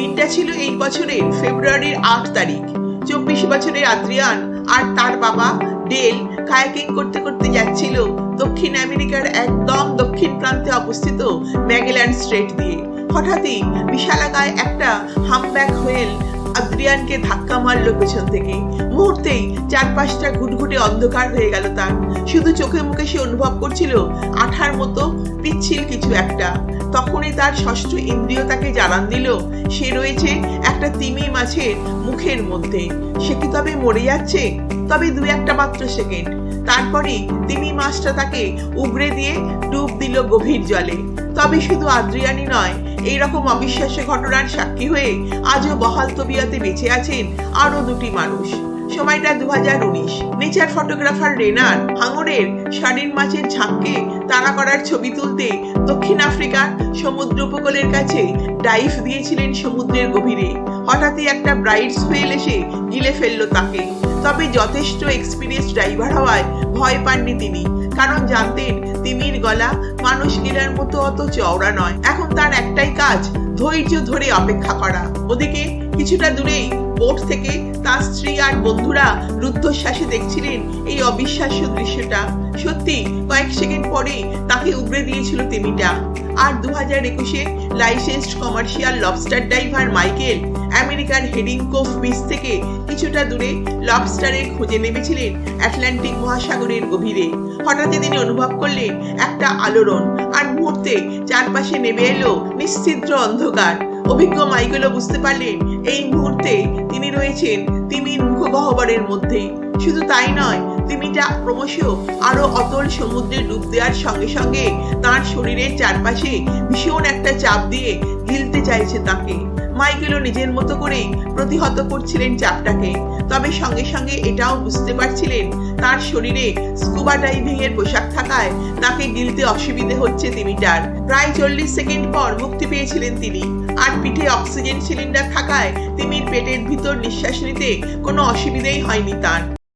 দিনটা ছিল এই বছরের ফেব্রুয়ারির আট তারিখ। চব্বিশ বছরের আদ্রিয়ান আর তার বাবা ডেল কায়াকিং করতে করতে যাচ্ছিল দক্ষিণ আমেরিকার একদম দক্ষিণ প্রান্তে অবস্থিত ম্যাগেল্যান্ড স্ট্রেট দিয়ে। হঠাৎই বিশালাকায় একটা হামব্যাক হোয়েল আদ্রিয়ানকে ধাক্কা মারলো পেছন থেকে। মুহূর্তেই চারপাশটা ঘুটঘুটে অন্ধকার হয়ে গেল তার। শুধু চোখে মুখে সে অনুভব করছিল আঠার মতো পিচ্ছিল কিছু একটা। তখনই তার ষষ্ঠ ইন্দ্রিয় তাকে জানান দিল, সে রয়েছে একটা তিমি মাছের মুখের মধ্যে। সে কি তবে মরে যাচ্ছে? তবে দু একটা মাত্র সেকেন্ড তারপরে তিমি মাছটা তাকে উগড়ে দিয়ে ডুব দিল গভীর জলে। তবে শুধু আদ্রিয়ানি নয় এই রকম অবিশ্বাস্য ঘটনার সাক্ষী হয়ে আজও বহাল তবিয়াতে বেঁচে আছেন আরও দুটি মানুষ। সময়টা দু হাজার উনিশ। নেচার ফটোগ্রাফার রেনার হাঙরের শাড়ির মাছের ঝাঁককে তাড়া করার ছবি তুলতে দক্ষিণ আফ্রিকার সমুদ্র উপকূলের কাছে ডাইভ দিয়েছিলেন সমুদ্রের গভীরে। হঠাৎই একটা ব্রাইট স্পেল এসে গিলে ফেলল তাকে। তবে যথেষ্ট এক্সপিরিয়েন্স ড্রাইভার হওয়ায় ভয় পাননি তিনি। কারণ জানতেন তিমির গলা, মানুষ গিলার মতো অত চওড়া নয়। এখন তার একটাই কাজ, ধৈর্য ধরে অপেক্ষা করা। ওদিকে কিছুটা দূরেই বোট থেকে তার স্ত্রী আর বন্ধুরা রুদ্ধশ্বাসে দেখছিলেন এই অবিশ্বাস্য দৃশ্যটা। সত্যি, কয়েক সেকেন্ড পরে তাকে উগড়ে দিয়েছিল তিমিটা আর দু হাজার একুশে licensed commercial lobster driver Michael আমেরিকার হেডিং কোফ বিচ থেকে কিছুটা দূরে লবস্টারের খোঁজে নেমেছিলেন আটলান্টিক মহাসাগরের গভীরে। হঠাৎ তিনি অনুভব করলেন একটা আলোড়ন, আর মুহূর্তে চারপাশে নেমে এলো নিশ্চিদ্র অন্ধকার। অভিজ্ঞ মাইকেলও বুঝতে পারলেন, এই মুহূর্তে তিনি রয়েছেন তিমির মুখগহ্বরের মধ্যে। শুধু তাই নয়, তিমিটা ক্রমশ আরও অতল সমুদ্রে ডুব দেওয়ার সঙ্গে সঙ্গে তার শরীরের চারপাশে ভীষণ একটা চাপ দিয়ে গিলতে চাইছে তাকে। মাইকেলও নিজের মতো করেই প্রতিহত করছিলেন চাপটাকে। তবে সঙ্গে সঙ্গে এটাও বুঝতে পারছিলেন, তার শরীরে স্কুবা ডাইভিং এর পোশাক থাকায় তাকে গিলতে অসুবিধে হচ্ছে তিমিটার প্রায় চল্লিশ সেকেন্ড পর মুক্তি পেয়েছিলেন তিনি। আর পিঠে অক্সিজেন সিলিন্ডার থাকায় তিমির পেটের ভিতর নিঃশ্বাস নিতে কোনো অসুবিধেই হয়নি তার।